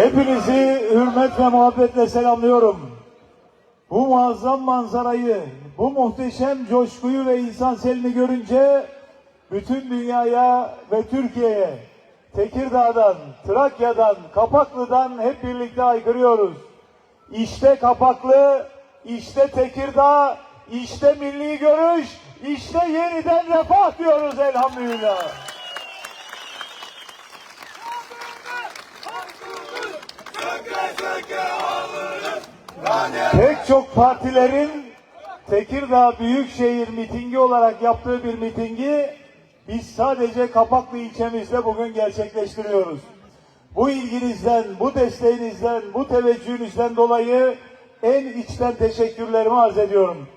Hepinizi hürmet ve muhabbetle selamlıyorum. Bu muazzam manzarayı, bu muhteşem coşkuyu ve insan selini görünce bütün dünyaya ve Türkiye'ye Tekirdağ'dan, Trakya'dan, Kapaklı'dan hep birlikte aykırıyoruz. İşte Kapaklı, işte Tekirdağ, işte milli görüş, işte yeniden refah diyoruz elhamdülillah. Pek çok partilerin Tekirdağ Büyükşehir mitingi olarak yaptığı bir mitingi biz sadece Kapaklı ilçemizde bugün gerçekleştiriyoruz. Bu ilginizden, bu desteğinizden, bu teveccühünüzden dolayı en içten teşekkürlerimi arz ediyorum.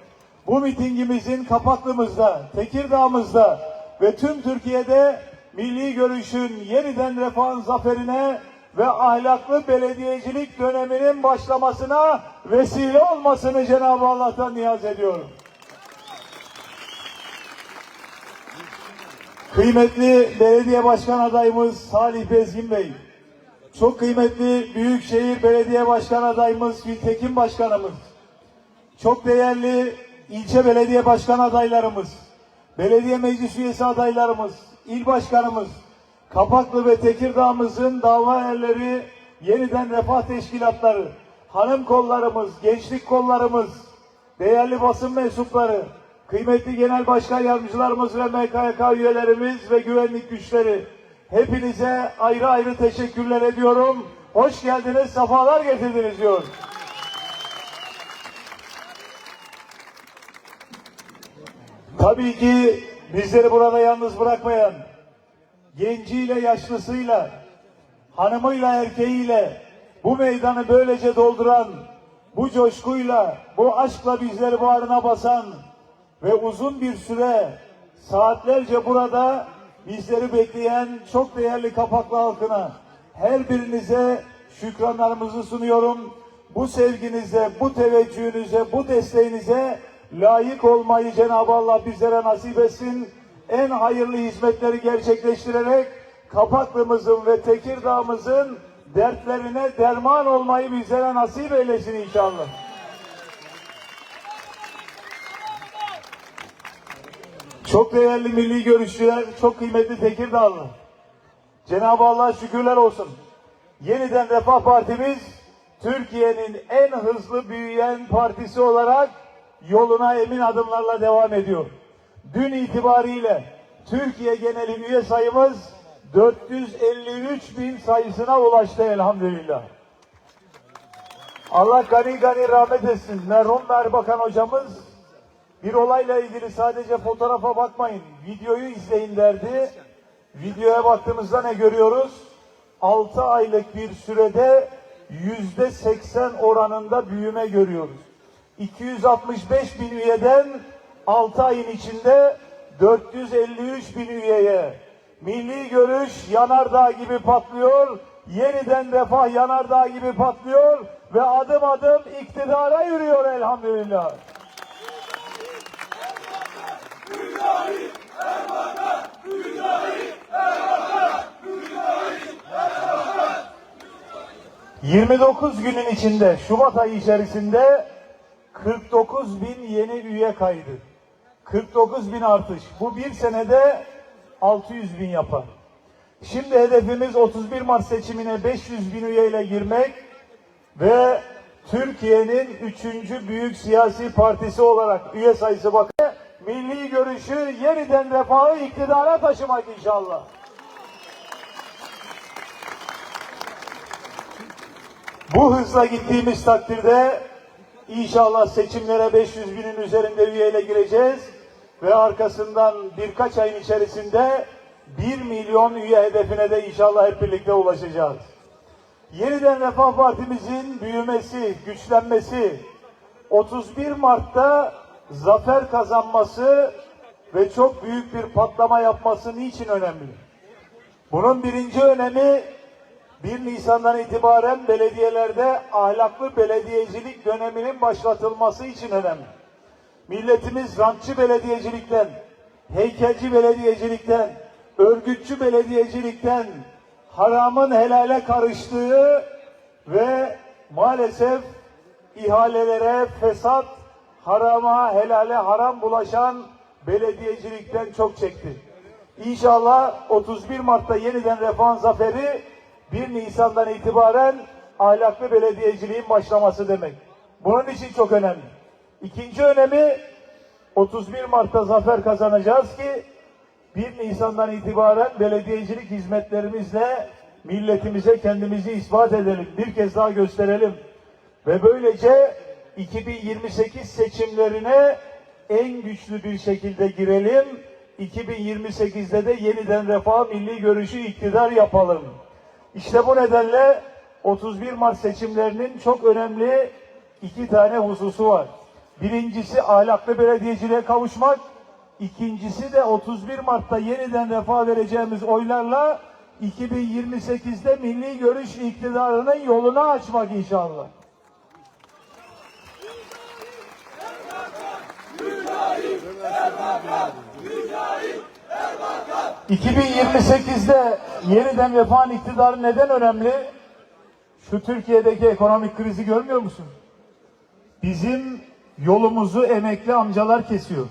Bu mitingimizin Kapaklımızda, Tekirdağ'ımızda ve tüm Türkiye'de milli görüşün yeniden refahın zaferine ve ahlaklı belediyecilik döneminin başlamasına vesile olmasını Cenab-ı Allah'tan niyaz ediyorum. Kıymetli belediye başkan adayımız Salih Bezgin Bey, çok kıymetli Büyükşehir Belediye Başkan adayımız Gültekin Başkanımız, çok değerli ilçe belediye başkan adaylarımız, belediye meclis üyesi adaylarımız, il başkanımız, Kapaklı ve Tekirdağ'ımızın dava erleri, yeniden refah teşkilatları, hanım kollarımız, gençlik kollarımız, değerli basın mensupları, kıymetli genel başkan yardımcılarımız ve MKYK üyelerimiz ve güvenlik güçleri, hepinize ayrı ayrı teşekkürler ediyorum. Hoş geldiniz, sefalar getirdiniz diyorum. Tabii ki bizleri burada yalnız bırakmayan, genciyle yaşlısıyla, hanımıyla erkeğiyle bu meydanı böylece dolduran, bu coşkuyla, bu aşkla bizleri bağrına basan ve uzun bir süre saatlerce burada bizleri bekleyen çok değerli kapaklı halkına her birinize şükranlarımızı sunuyorum. Bu sevginize, bu teveccühünüze, bu desteğinize layık olmayı Cenab-ı Allah bizlere nasip etsin. En hayırlı hizmetleri gerçekleştirerek Kapaklımızın ve Tekirdağ'ımızın dertlerine derman olmayı bizlere nasip eylesin inşallah. Çok değerli milli görüşçüler, çok kıymetli Tekirdağlı. Cenab-ı Allah şükürler olsun. Yeniden Refah Partimiz Türkiye'nin en hızlı büyüyen partisi olarak yoluna emin adımlarla devam ediyor. Dün itibariyle Türkiye geneli üye sayımız 453 bin sayısına ulaştı elhamdülillah. Allah gani gani rahmet etsin. Merhum Erbakan hocamız bir olayla ilgili sadece fotoğrafa bakmayın, videoyu izleyin derdi. Videoya baktığımızda ne görüyoruz? 6 aylık bir sürede yüzde 80 oranında büyüme görüyoruz. 265 bin üyeden 6 ayın içinde 453 bin üyeye milli görüş yanardağ gibi patlıyor, yeniden refah yanardağ gibi patlıyor ve adım adım iktidara yürüyor elhamdülillah. ...29 günün içinde, Şubat ayı içerisinde... ...49 bin yeni üye kaydı. 49 bin artış. Bu bir senede 600 bin yapar. Şimdi hedefimiz 31 Mart seçimine 500 bin üyeyle girmek ve Türkiye'nin üçüncü büyük siyasi partisi olarak üye sayısı bakın. Milli görüşü yeniden refahı iktidara taşımak inşallah. Bu hızla gittiğimiz takdirde inşallah seçimlere 500 binin üzerinde üyeyle gireceğiz ve arkasından birkaç ayın içerisinde 1 milyon üye hedefine de inşallah hep birlikte ulaşacağız. Yeniden Refah Partimizin büyümesi, güçlenmesi, 31 Mart'ta zafer kazanması ve çok büyük bir patlama yapması niçin önemli? Bunun birinci önemi 1 Nisan'dan itibaren belediyelerde ahlaklı belediyecilik döneminin başlatılması için önemli. Milletimiz rantçı belediyecilikten, heykelci belediyecilikten, örgütçü belediyecilikten, haramın helale karıştığı ve maalesef ihalelere fesat, harama, helale haram bulaşan belediyecilikten çok çekti. İnşallah 31 Mart'ta yeniden refah zaferi 1 Nisan'dan itibaren ahlaklı belediyeciliğin başlaması demek. Bunun için çok önemli. İkinci önemi 31 Mart'ta zafer kazanacağız ki 1 Nisan'dan itibaren belediyecilik hizmetlerimizle milletimize kendimizi ispat edelim. Bir kez daha gösterelim. Ve böylece 2028 seçimlerine en güçlü bir şekilde girelim. 2028'de de yeniden refah milli görüşü iktidar yapalım. İşte bu nedenle 31 Mart seçimlerinin çok önemli iki tane hususu var. Birincisi ahlaklı belediyeciliğe kavuşmak. İkincisi de 31 Mart'ta yeniden refah vereceğimiz oylarla 2028'de milli görüş iktidarının yolunu açmak inşallah. ...2028'de yeniden refahın iktidarı neden önemli? Şu Türkiye'deki ekonomik krizi görmüyor musun? Bizim yolumuzu emekli amcalar kesiyor.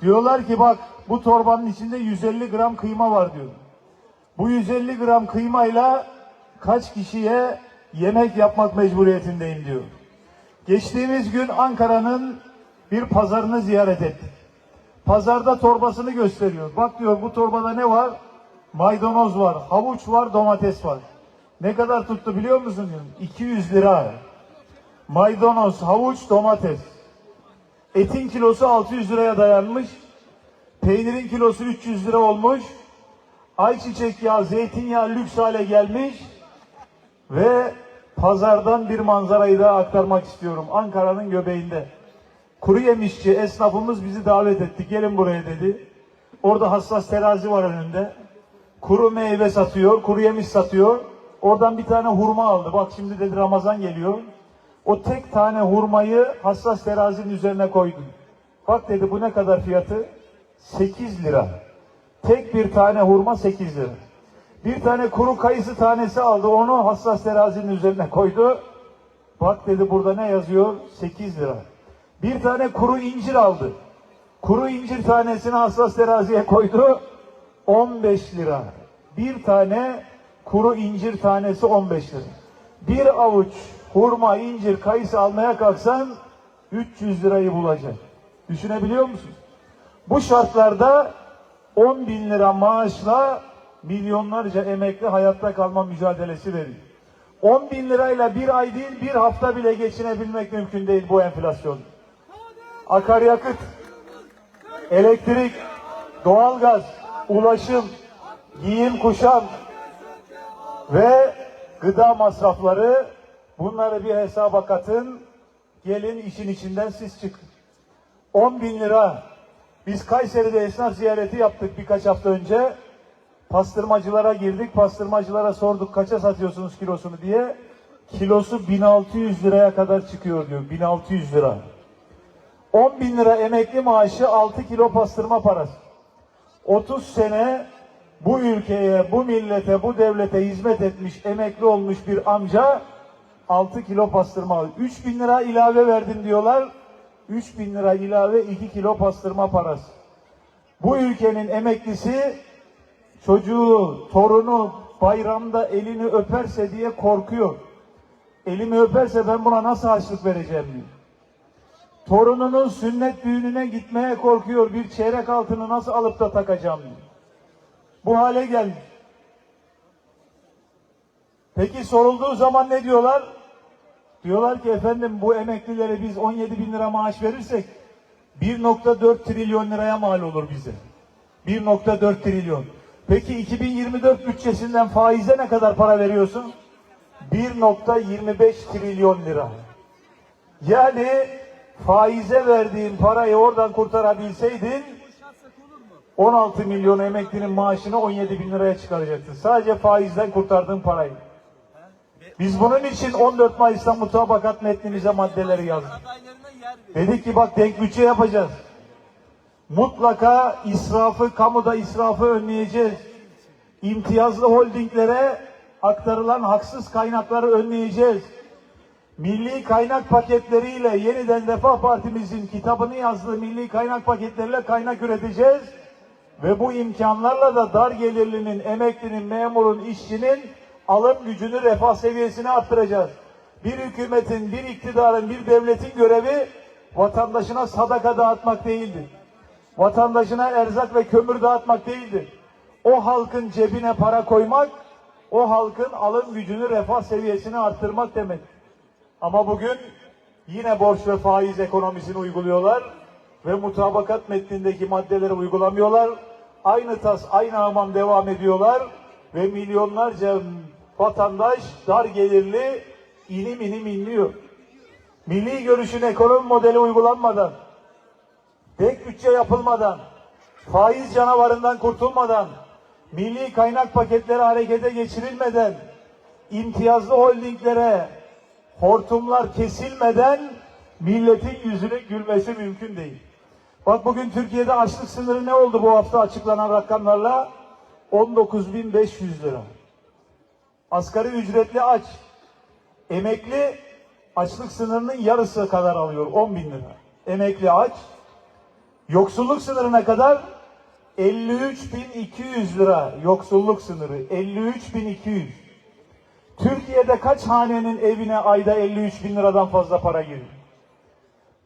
Diyorlar ki bak bu torbanın içinde 150 gram kıyma var diyor. Bu 150 gram kıymayla kaç kişiye yemek yapmak mecburiyetindeyim diyor. Geçtiğimiz gün Ankara'nın bir pazarını ziyaret ettik. Pazarda torbasını gösteriyor. Bak diyor bu torbada ne var? Maydanoz var, havuç var, domates var. Ne kadar tuttu biliyor musun? diyorum. 200 lira. Maydanoz, havuç, domates. Etin kilosu 600 liraya dayanmış. Peynirin kilosu 300 lira olmuş. Ayçiçek yağı, zeytinyağı lüks hale gelmiş. Ve pazardan bir manzarayı daha aktarmak istiyorum. Ankara'nın göbeğinde. Kuru yemişçi esnafımız bizi davet etti. Gelin buraya dedi. Orada hassas terazi var önünde. Kuru meyve satıyor, kuru yemiş satıyor. Oradan bir tane hurma aldı. Bak şimdi dedi Ramazan geliyor. O tek tane hurmayı hassas terazinin üzerine koydu. Bak dedi bu ne kadar fiyatı? 8 lira. Tek bir tane hurma 8 lira. Bir tane kuru kayısı tanesi aldı. Onu hassas terazinin üzerine koydu. Bak dedi burada ne yazıyor? 8 lira. Bir tane kuru incir aldı. Kuru incir tanesini hassas teraziye koydu. 15 lira. Bir tane kuru incir tanesi 15 lira. Bir avuç hurma, incir, kayısı almaya kalksan 300 lirayı bulacak. Düşünebiliyor musun? Bu şartlarda 10 bin lira maaşla milyonlarca emekli hayatta kalma mücadelesi veriyor. 10 bin lirayla bir ay değil bir hafta bile geçinebilmek mümkün değil bu enflasyon. Akaryakıt, elektrik, doğalgaz, ulaşım, giyim kuşam ve gıda masrafları bunları bir hesaba katın. Gelin işin içinden siz çıkın. 10 bin lira. Biz Kayseri'de esnaf ziyareti yaptık birkaç hafta önce. Pastırmacılara girdik. Pastırmacılara sorduk kaça satıyorsunuz kilosunu diye. Kilosu 1600 liraya kadar çıkıyor diyor. 1600 lira. 10 bin lira emekli maaşı 6 kilo pastırma parası. 30 sene bu ülkeye, bu millete, bu devlete hizmet etmiş, emekli olmuş bir amca 6 kilo pastırma alıyor. 3 bin lira ilave verdim diyorlar. 3 bin lira ilave 2 kilo pastırma parası. Bu ülkenin emeklisi çocuğu, torunu bayramda elini öperse diye korkuyor. Elimi öperse ben buna nasıl harçlık vereceğim diyor. Torununun sünnet düğününe gitmeye korkuyor. Bir çeyrek altını nasıl alıp da takacağım. Bu hale gelmiş. Peki sorulduğu zaman ne diyorlar? Diyorlar ki efendim bu emeklilere biz 17 bin lira maaş verirsek 1.4 trilyon liraya mal olur bize. 1.4 trilyon. Peki 2024 bütçesinden faize ne kadar para veriyorsun? 1.25 trilyon lira. Yani faize verdiğin parayı oradan kurtarabilseydin 16 milyon emeklinin maaşını 17 bin liraya çıkaracaktın. Sadece faizden kurtardığın parayı. Biz bunun için 14 Mayıs'ta mutabakat metnimize maddeleri yazdık. Dedik ki bak denk bütçe yapacağız. Mutlaka israfı, kamuda israfı önleyeceğiz. İmtiyazlı holdinglere aktarılan haksız kaynakları önleyeceğiz. Milli kaynak paketleriyle yeniden Refah Partimizin kitabını yazdığı milli kaynak paketleriyle kaynak üreteceğiz. Ve bu imkanlarla da dar gelirlinin, emeklinin, memurun, işçinin alım gücünü, refah seviyesini arttıracağız. Bir hükümetin, bir iktidarın, bir devletin görevi vatandaşına sadaka dağıtmak değildir. Vatandaşına erzak ve kömür dağıtmak değildir. O halkın cebine para koymak, o halkın alım gücünü, refah seviyesini arttırmak demek. Ama bugün yine borç ve faiz ekonomisini uyguluyorlar ve mutabakat metnindeki maddeleri uygulamıyorlar. Aynı tas, aynı hamam devam ediyorlar ve milyonlarca vatandaş dar gelirli inim inim inliyor. Milli görüşün ekonomi modeli uygulanmadan, tek bütçe yapılmadan, faiz canavarından kurtulmadan, milli kaynak paketleri harekete geçirilmeden, imtiyazlı holdinglere hortumlar kesilmeden milletin yüzünün gülmesi mümkün değil. Bak bugün Türkiye'de açlık sınırı ne oldu bu hafta açıklanan rakamlarla? 19.500 lira. Asgari ücretli aç. Emekli açlık sınırının yarısı kadar alıyor 10 bin lira. Emekli aç. Yoksulluk sınırına kadar 53.200 lira yoksulluk sınırı. 53.200. Türkiye'de kaç hanenin evine ayda 53 bin liradan fazla para giriyor?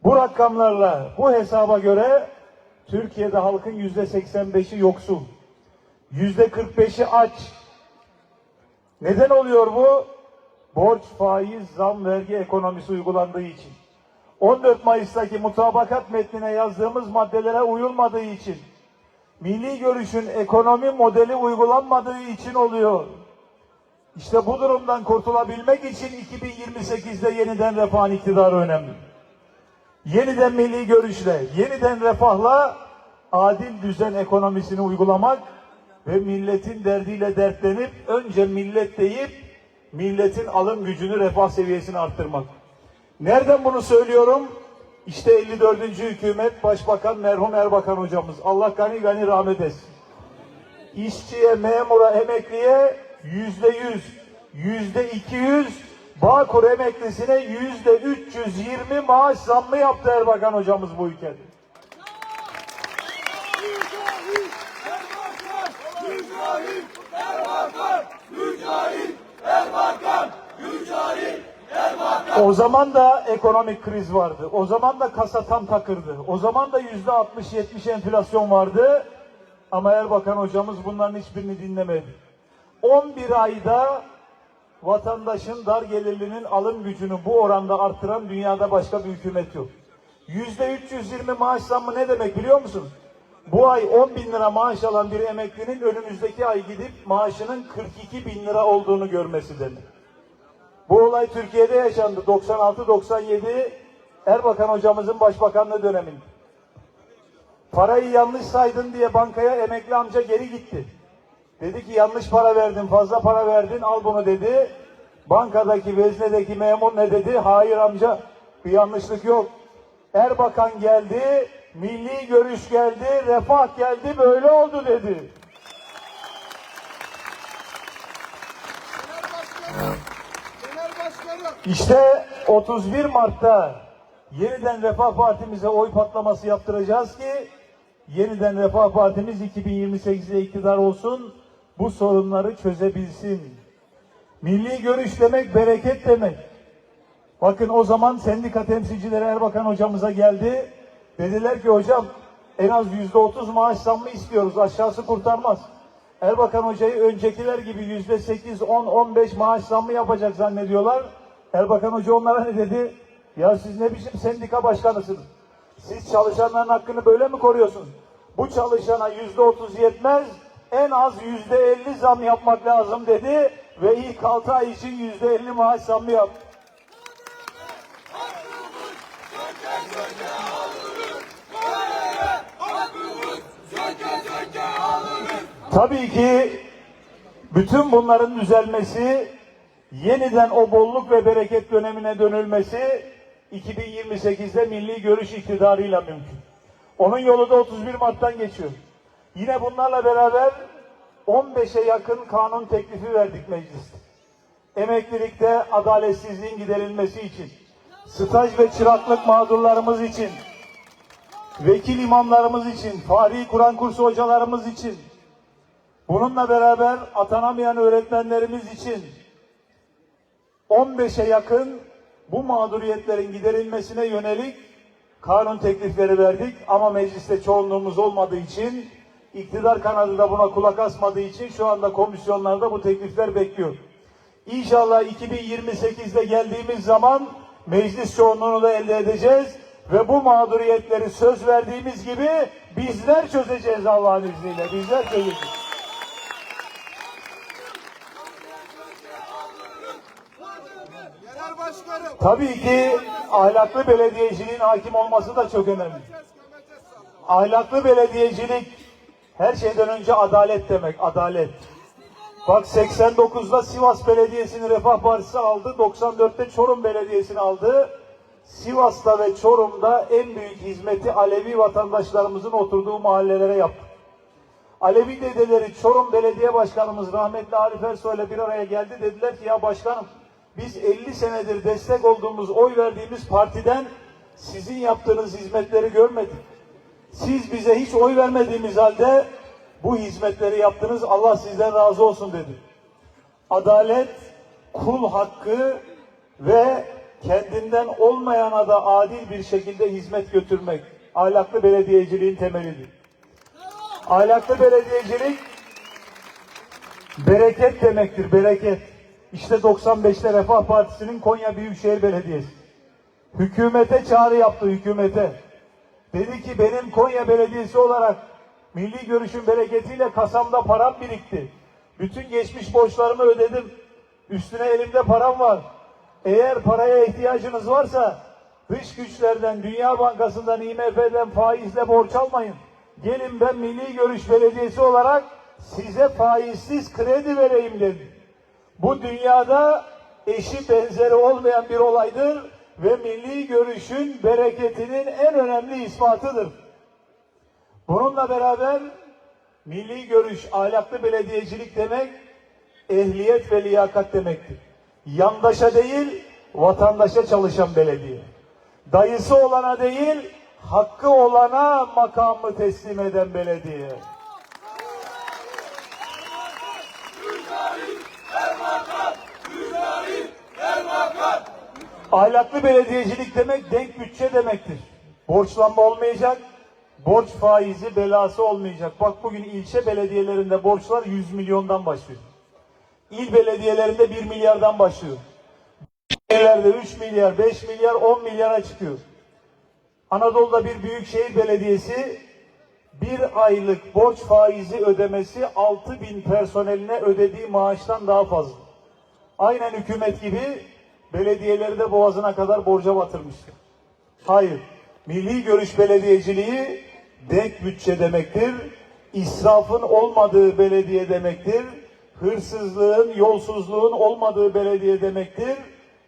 Bu rakamlarla, bu hesaba göre Türkiye'de halkın yüzde 85'i yoksul. Yüzde 45'i aç. Neden oluyor bu? Borç, faiz, zam, vergi ekonomisi uygulandığı için. 14 Mayıs'taki mutabakat metnine yazdığımız maddelere uyulmadığı için, milli görüşün ekonomi modeli uygulanmadığı için oluyor. İşte bu durumdan kurtulabilmek için 2028'de yeniden refah iktidarı önemli. Yeniden milli görüşle, yeniden refahla adil düzen ekonomisini uygulamak ve milletin derdiyle dertlenip önce millet deyip milletin alım gücünü, refah seviyesini arttırmak. Nereden bunu söylüyorum? İşte 54. hükümet Başbakan merhum Erbakan hocamız. Allah gani gani rahmet etsin işçiye, memura, emekliye yüzde yüz, yüzde iki yüz, Bağkur emeklisine yüzde 320 maaş zammı yaptı Erbakan hocamız bu ülkede. O zaman da ekonomik kriz vardı. O zaman da kasa tam takırdı. O zaman da yüzde 60-70 enflasyon vardı. Ama Erbakan hocamız bunların hiçbirini dinlemedi. 11 ayda vatandaşın dar gelirlinin alım gücünü bu oranda arttıran dünyada başka bir hükümet yok. Yüzde 320 maaş zammı ne demek biliyor musun? Bu ay 10 bin lira maaş alan bir emeklinin önümüzdeki ay gidip maaşının 42 bin lira olduğunu görmesi demek. Bu olay Türkiye'de yaşandı. 96-97 Erbakan hocamızın başbakanlığı döneminde. Parayı yanlış saydın diye bankaya emekli amca geri gitti. Dedi ki yanlış para verdin, fazla para verdin, al bunu dedi. Bankadaki, veznedeki memur ne dedi? Hayır amca, bir yanlışlık yok. Erbakan geldi, milli görüş geldi, refah geldi, böyle oldu dedi. İşte 31 Mart'ta yeniden Refah Partimize oy patlaması yaptıracağız ki yeniden Refah Partimiz 2028'de iktidar olsun, bu sorunları çözebilsin. Milli görüş demek bereket demek. Bakın o zaman sendika temsilcileri Erbakan hocamıza geldi. Dediler ki hocam en az yüzde otuz maaş zammı istiyoruz. Aşağısı kurtarmaz. Erbakan hocayı öncekiler gibi yüzde sekiz, on, on beş maaş zammı yapacak zannediyorlar. Erbakan hoca onlara ne dedi? Ya siz ne biçim sendika başkanısınız? Siz çalışanların hakkını böyle mi koruyorsunuz? Bu çalışana yüzde otuz yetmez, en az yüzde elli zam yapmak lazım dedi ve ilk altı ay için yüzde elli maaş zammı yaptı. Tabii ki bütün bunların düzelmesi, yeniden o bolluk ve bereket dönemine dönülmesi 2028'de milli görüş iktidarıyla mümkün. Onun yolu da 31 Mart'tan geçiyor. Yine bunlarla beraber 15'e yakın kanun teklifi verdik mecliste. emeklilikte adaletsizliğin giderilmesi için, staj ve çıraklık mağdurlarımız için, vekil imamlarımız için, Fahri Kur'an kursu hocalarımız için, bununla beraber atanamayan öğretmenlerimiz için 15'e yakın bu mağduriyetlerin giderilmesine yönelik kanun teklifleri verdik ama mecliste çoğunluğumuz olmadığı için iktidar kanadı da buna kulak asmadığı için şu anda komisyonlarda bu teklifler bekliyor. İnşallah 2028'de geldiğimiz zaman meclis çoğunluğunu da elde edeceğiz ve bu mağduriyetleri söz verdiğimiz gibi bizler çözeceğiz Allah'ın izniyle. Bizler çözeceğiz. Tabii ki ahlaklı belediyeciliğin hakim olması da çok önemli. Ahlaklı belediyecilik her şeyden önce adalet demek, adalet. Bak 89'da Sivas Belediyesi'ni Refah Partisi aldı, 94'te Çorum Belediyesi'ni aldı. Sivas'ta ve Çorum'da en büyük hizmeti Alevi vatandaşlarımızın oturduğu mahallelere yaptı. Alevi dedeleri Çorum Belediye Başkanımız rahmetli Arif Ersoy ile bir araya geldi. Dediler ki ya başkanım biz 50 senedir destek olduğumuz, oy verdiğimiz partiden sizin yaptığınız hizmetleri görmedik. Siz bize hiç oy vermediğimiz halde bu hizmetleri yaptınız. Allah sizden razı olsun dedi. Adalet, kul hakkı ve kendinden olmayana da adil bir şekilde hizmet götürmek ahlaklı belediyeciliğin temelidir. Ahlaklı belediyecilik bereket demektir, bereket. İşte 95'te Refah Partisi'nin Konya Büyükşehir Belediyesi. Hükümete çağrı yaptı, hükümete. Dedi ki benim Konya Belediyesi olarak milli görüşün bereketiyle kasamda param birikti. Bütün geçmiş borçlarımı ödedim. Üstüne elimde param var. Eğer paraya ihtiyacınız varsa dış güçlerden, Dünya Bankası'ndan, IMF'den faizle borç almayın. Gelin ben Milli Görüş Belediyesi olarak size faizsiz kredi vereyim dedi. Bu dünyada eşi benzeri olmayan bir olaydır ve milli görüşün bereketinin en önemli ispatıdır. Bununla beraber milli görüş, ahlaklı belediyecilik demek ehliyet ve liyakat demektir. Yandaşa değil, vatandaşa çalışan belediye. Dayısı olana değil, hakkı olana makamı teslim eden belediye. Ahlaklı belediyecilik demek denk bütçe demektir. Borçlanma olmayacak, borç faizi belası olmayacak. Bak bugün ilçe belediyelerinde borçlar 100 milyondan başlıyor. İl belediyelerinde 1 milyardan başlıyor. Belediyelerde 3 milyar, 5 milyar, 10 milyara çıkıyor. Anadolu'da bir büyükşehir belediyesi bir aylık borç faizi ödemesi 6 bin personeline ödediği maaştan daha fazla. Aynen hükümet gibi belediyeleri de boğazına kadar borca batırmıştı. Hayır. Milli görüş belediyeciliği denk bütçe demektir. İsrafın olmadığı belediye demektir. Hırsızlığın, yolsuzluğun olmadığı belediye demektir.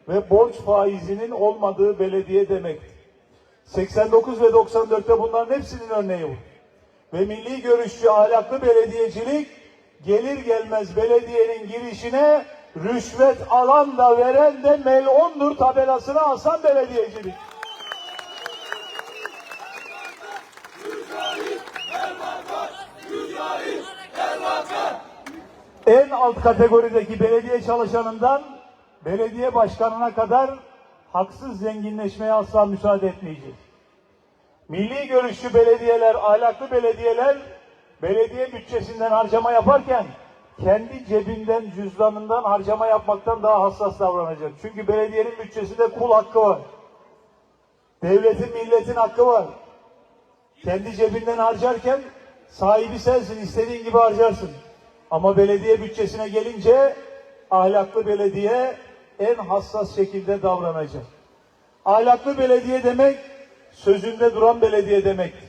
Ve borç faizinin olmadığı belediye demektir. 89 ve 94'te bunların hepsinin örneği bu. Ve milli görüşçü ahlaklı belediyecilik gelir gelmez belediyenin girişine rüşvet alan da veren de melondur tabelasını asan belediyecilik. En alt kategorideki belediye çalışanından belediye başkanına kadar haksız zenginleşmeye asla müsaade etmeyeceğiz. Milli görüşçü belediyeler, ahlaklı belediyeler belediye bütçesinden harcama yaparken kendi cebinden, cüzdanından harcama yapmaktan daha hassas davranacak. Çünkü belediyenin bütçesinde kul hakkı var. Devletin, milletin hakkı var. Kendi cebinden harcarken sahibi sensin, istediğin gibi harcarsın. Ama belediye bütçesine gelince ahlaklı belediye en hassas şekilde davranacak. Ahlaklı belediye demek sözünde duran belediye demektir.